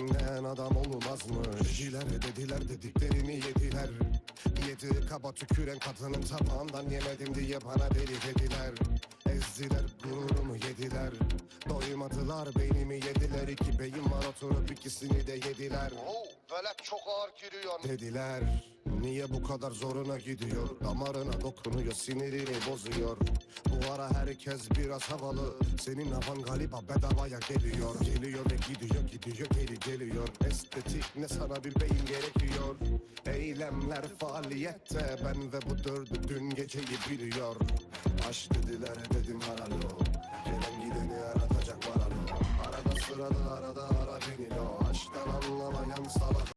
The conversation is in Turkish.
Benden adam olmazmış. Dediler dediler dediklerini yediler. Yedi kaba tüküren kadının tabağından yemedim diye bana deli dediler Doymadılar beynimi yediler İki beyin var oturup ikisini de yediler. Oh velet çok ağır giriyor. Dediler Niye bu kadar zoruna gidiyor? Damarına dokunuyor sinirini bozuyor. Bu ara herkes biraz havalı Senin havan galiba bedavaya geliyor. Geliyor ve gidiyor gidiyor geri geliyor. Estetik ne sana bir beyin gerekiyor? Eylemler faaliyette Ben ve bu dördü dün geceyi biliyor. Aş sırada arada